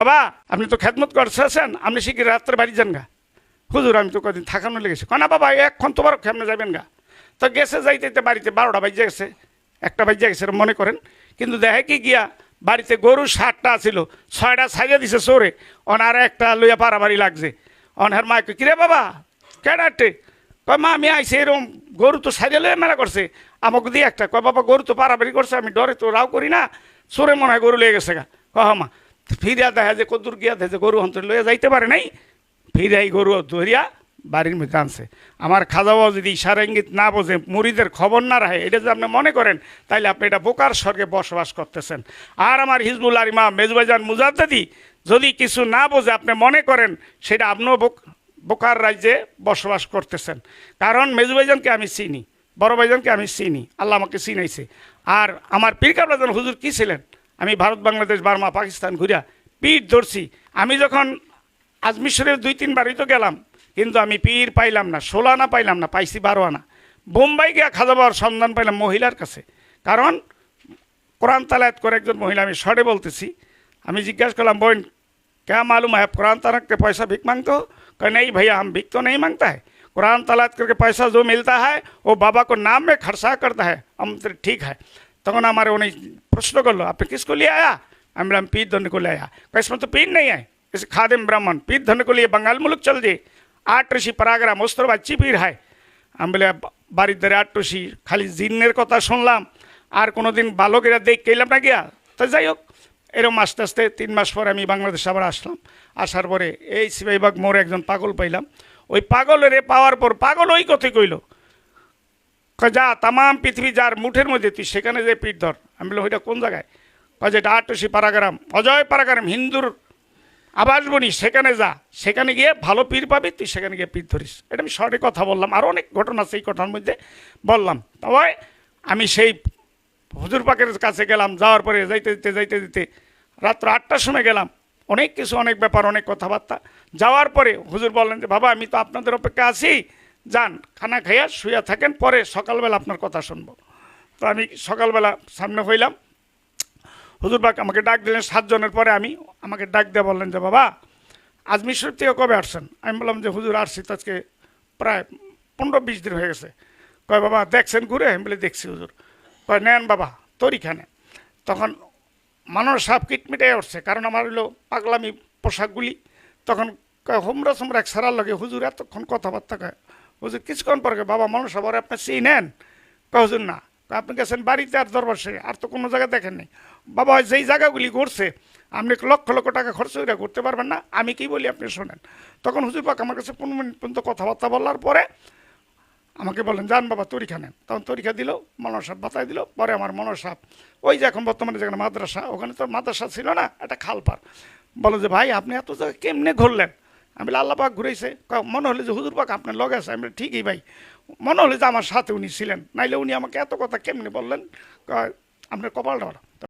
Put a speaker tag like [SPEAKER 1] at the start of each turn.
[SPEAKER 1] বাবা আপনি তো খেদমত করছেন আপনি শিখির রাত্রে বাড়ি যান গা। হুজুর আমি তো কদিন থাকানো লেগেছে। কনা বাবা এখন তোমার কেমনে যাবেন গা। তো গেছে যাইতে বাড়িতে বারোটা বাজে গেছে একটা বাজে গেছে মনে করেন। কিন্তু দেখে কি গিয়া বাড়িতে গরু ষাটটা ছিল ছয়টা সাইজা দিছে চোরে। অনার একটা লইয়া পারাবাড়ি লাগছে। অনহার মায় কই, কিরে বাবা কেডাটে কয় মা আমি আইসি এরকম গরু তো সাইজে লইয়া মেলা করছে। আমাকে দিয়ে একটা। কয় বাবা গরু তো পারাবাড়ি করছে আমি ডরে তো রাও করি না। চোরে মনে হয় গরু লেগে গেছে গা। কহ মা ফিরিয়া দেখা যে কদুর গিয়া দেখে গরু হন্তর লইয়া যাইতে পারে নাই ফিরিয়াই গরু ধরিয়া বাড়ির মধ্যে আনছে। আমার খাজাবাও যদি ইশারা ইঙ্গিত না বোঝে, মুড়িদের খবর না রাখে, এটা যদি আপনি মনে করেন, তাইলে আপনি এটা বোকার স্বর্গে বসবাস করতেছেন। আর আমার হিজবুল আরিমা মেজবাজান মুজাদ্দাদি যদি কিছু না বোঝে, আপনি মনে করেন, সেটা আপনিও বোক- বোকার রাজ্যে বসবাস করতেছেন। কারণ মেজবাইজানকে আমি চিনি, বড় ভাইজানকে আমি চিনি, আল্লাহ আমাকে চিনাইছে। আর আমার পীরকাবলাজান হুজুর কী ছিলেন? আমি ভারত বাংলাদেশ বার্মা পাকিস্তান ঘুরিয়া পীর ধরছি আমি যখন আজমির শরীফ দুই তিনবারই তো গেলাম কিন্তু আমি পীর পাইলাম না ষোলো আনা পাইলাম না পাইছি বারো আনা বোম্বাই গিয়া খাজা পাওয়ার সন্ধান পাইলাম মহিলার কাছে কারণ কোরআন তালায়াত করে একজন মহিলা আমি শর্টে বলতেছি আমি জিজ্ঞাসা করলাম বোন क्या मालूम है कुरान तलाक के पैसा भिक मांगते हो कहा नहीं भैया हम भिक तो नहीं मांगता है कुरान तलाक करके पैसा जो मिलता है वो बाबा को नाम में खर्चा करता है हम तो ठीक है তখন আমার উনি প্রশ্ন করলো আপনি किसको लिए आया আমি বললাম पीर धन को ले आया कहा, इसमें तो पीर नहीं है इस खादिम ब्राह्मण पीर धन को लिए बंगाल मुल्क चल जे आठ ऋषि परागरा মোস্তর বাচ্চি পীর হয় আমি বলে বা- বাড়ির ধারে আটটুসি খালি জিন্নের কথা শুনলাম আর কোনোদিন বালকেরা দেখ গেলাম না গিয়া তো যাই হোক এরকম আস্তে আস্তে তিন মাস পরে আমি বাংলাদেশ আবার আসলাম আসার পরে এই সিপাহীবাগ মোড়ে একজন পাগল পাইলাম ওই পাগলের পাওয়ার পর পাগল ওই কথাই কইল যা, তামাম পৃথিবী যার মুঠের মধ্যে তুই সেখানে যে পিঠ ধর। আমি বললাম, ওইটা কোন জায়গায়? কয় যেটা আটটুসি পারাগ্রাম। অজয় পারাগ্রাম, হিন্দুর আবাসবনি সেখানে যা। সেখানে গিয়ে ভালো পীর পাবি, তুই সেখানে গিয়ে পীর ধরিস। এটা আমি শর্টে কথা বললাম। আরও অনেক ঘটনা সেই ঘটনার মধ্যে বললাম। তবে আমি সেই হুজুর পাকের কাছে গেলাম, যাওয়ার পরে যাইতে যেতে যাইতে যেতে রাত্র আটটার সময় গেলাম। অনেক কিছু, অনেক ব্যাপার, অনেক কথাবার্তা। যাওয়ার পরে হুজুর বললেন যে, বাবা, আমি তো আপনাদের অপেক্ষা আছি। যান, খানা খাইয়া শুয়ে থাকেন, পরে সকালবেলা আপনার কথা শুনব। তো আমি সকালবেলা সামনে হইলাম। হুজুর বাক আমাকে ডাক দিলেন, সাতজনের পরে আমি আমাকে ডাক দিয়ে বললেন যে, বাবা আজমির শরীফ থেকে কবে আসছেন? আমি বললাম যে, হুজুর, আসছি তো আজকে প্রায় পনেরো বিশ দিন হয়ে গেছে। কয়, বাবা, দেখছেন ঘুরে? আমি বলে, দেখছি হুজুর। কয়, নেন বাবা তরিখানে তখন মানুষ সাপ কিটমিটাই উঠছে, কারণ আমার হলো পাগলামি পোশাকগুলি। তখন কয়, হোমরা সোমরা এক সারার লাগে হুজুর এতক্ষণ কথাবার্তা কয় হুজুর কিছুক্ষণ পরে বাবা, মানুষ আবার আপনি চিনি নেন? কয় না। আপনি গেছেন বাড়িতে আর দরবার সেরে আর তো কোনো জায়গায় দেখেননি বাবা যেই জায়গাগুলি ঘুরছে, আপনি লক্ষ লক্ষ টাকা খরচ করে করতে পারবেন না? আমি কি বলি, আপনি শোনেন। তখন হুজুর পাক আমার কাছে পনেরো মিনিট পর্যন্ত কথাবার্তা বলার পরে আমাকে বলেন যান বাবা, তরিখা নেন। তখন তরিখা দিল মনোর সাহেব বাতায় দিল। পরে আমার মনোর সাহেব, ওই যে এখন বর্তমানে যেখানে মাদ্রাসা, ওখানে তো মাদ্রাসা ছিল না, একটা খাল খালপার বলো যে, ভাই, আপনি এত জায়গায় কেমনে ঘুরলেন? আমি বলি, আল্লাহ পাক ঘুরেছে মনে হলে যে হুজুর পাক আপনার লগে আছে। আমি ঠিকই ভাই। মনে হলে যে আমার সাথে উনি ছিলেন। নাইলে উনি আমাকে এত কথা কেমনি বললেন? আপনার কপালটা ভালো।